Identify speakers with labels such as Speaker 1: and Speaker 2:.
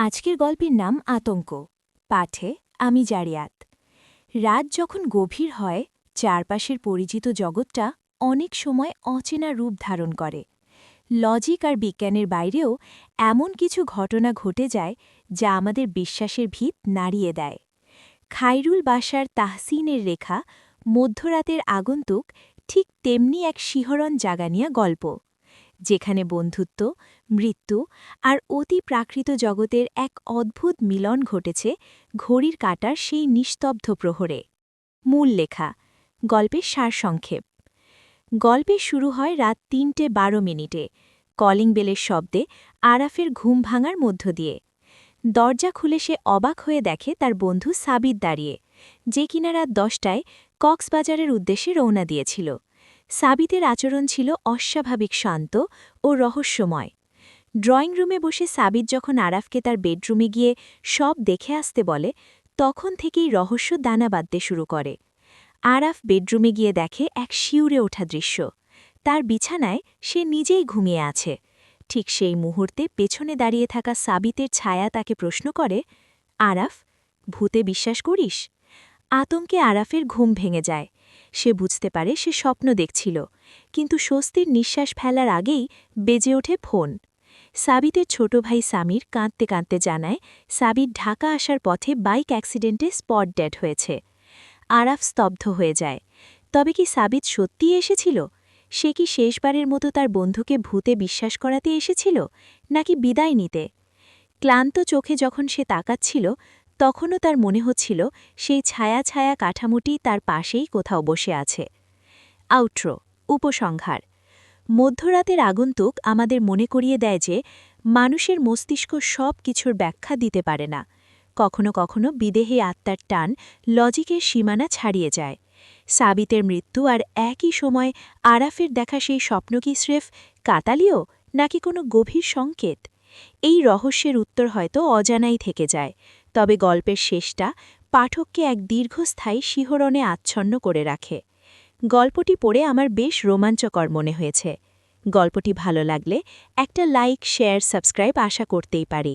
Speaker 1: আজকের গল্পের নাম আতঙ্ক। পাঠে আমি জারিয়াত। রাত যখন গভীর হয়, চারপাশের পরিচিত জগৎটা অনেক সময় অচেনা রূপ ধারণ করে। লজিক আর বিজ্ঞানের বাইরেও এমন কিছু ঘটনা ঘটে যায় যা আমাদের বিশ্বাসের ভিত নাড়িয়ে দেয়। খাইরুল বাসার তাহসিনের রেখা মধ্যরাতের আগন্তুক ঠিক তেমনি এক শিহরণ জাগানিয়া গল্প। যেখানে বন্ধুত্ব, মৃত্যু আর অতি প্রাকৃত জগতের এক অদ্ভুত মিলন ঘটেছে ঘড়ির কাটার সেই নিস্তব্ধ প্রহরে। মূল লেখা, গল্পের সারসংক্ষেপ। গল্পের শুরু হয় রাত তিনটে বারো মিনিটে, কলিং বেলের শব্দে আরাফের ঘুম ভাঙার মধ্য দিয়ে। দরজা খুলে সে অবাক হয়ে দেখে তার বন্ধু সাবিত দাঁড়িয়ে, যে কিনা রাত দশটায় কক্সবাজারের উদ্দেশ্যে রওনা দিয়েছিল। সাবিতের আচরণ ছিল অস্বাভাবিক শান্ত ও রহস্যময়। ড্রয়িং রুমে বসে সাবিত যখন আরাফকে তার বেডরুমে গিয়ে সব দেখে আসতে বলে, তখন থেকেই রহস্য দানা বাঁধতে শুরু করে। আরাফ বেডরুমে গিয়ে দেখে এক শিউরে ওঠা দৃশ্য। তার বিছানায় সে নিজেই ঘুমিয়ে আছে। ঠিক সেই মুহূর্তে পেছনে দাঁড়িয়ে থাকা সাবিতের ছায়া তাকে প্রশ্ন করে, আরাফ, ভূতে বিশ্বাস করিস? আতঙ্কে আরাফের ঘুম ভেঙে যায়। সে বুঝতে পারে সে স্বপ্ন দেখছিল, কিন্তু স্বস্তির নিঃশ্বাস ফেলার আগেই বেজে ওঠে ফোন। সাবিতের ছোট ভাই সামির কাঁদতে কাঁদতে জানায়, সাবির ঢাকা আসার পথে বাইক অ্যাক্সিডেন্টে স্পট ডেড হয়েছে। আরাফ স্তব্ধ হয়ে যায়। তবে কি সাবিত সত্যিই এসেছিল? সে কি শেষবারের মতো তার বন্ধুকে ভূতে বিশ্বাস করাতে এসেছিল, নাকি বিদায় নিতে? ক্লান্ত চোখে যখন সে তাকাচ্ছিল তখনও তার মনে হচ্ছিল সেই ছায়া ছায়া কাঠামোটি তার পাশেই কোথাও বসে আছে। আউট্রো, উপসংহার। মধ্যরাতের আগন্তুক আমাদের মনে করিয়ে দেয় যে মানুষের মস্তিষ্ক সব কিছুর ব্যাখ্যা দিতে পারে না। কখনো কখনো বিদেহে আত্মার টান লজিকের সীমানা ছাড়িয়ে যায়। সাবিতের মৃত্যু আর একই সময় আরাফের দেখা সেই স্বপ্ন কি স্রেফ কাতালিও নাকি কোনো গভীর সংকেত? এই রহস্যের উত্তর হয়তো অজানাই থেকে যায়। তবে গল্পের শেষটা পাঠককে এক দীর্ঘস্থায়ী শিহরণে আচ্ছন্ন করে রাখে। গল্পটি পড়ে আমার বেশ রোমাঞ্চকর মনে হয়েছে। গল্পটি ভালো লাগলে একটা লাইক, শেয়ার, সাবস্ক্রাইব আশা করতেই পারি।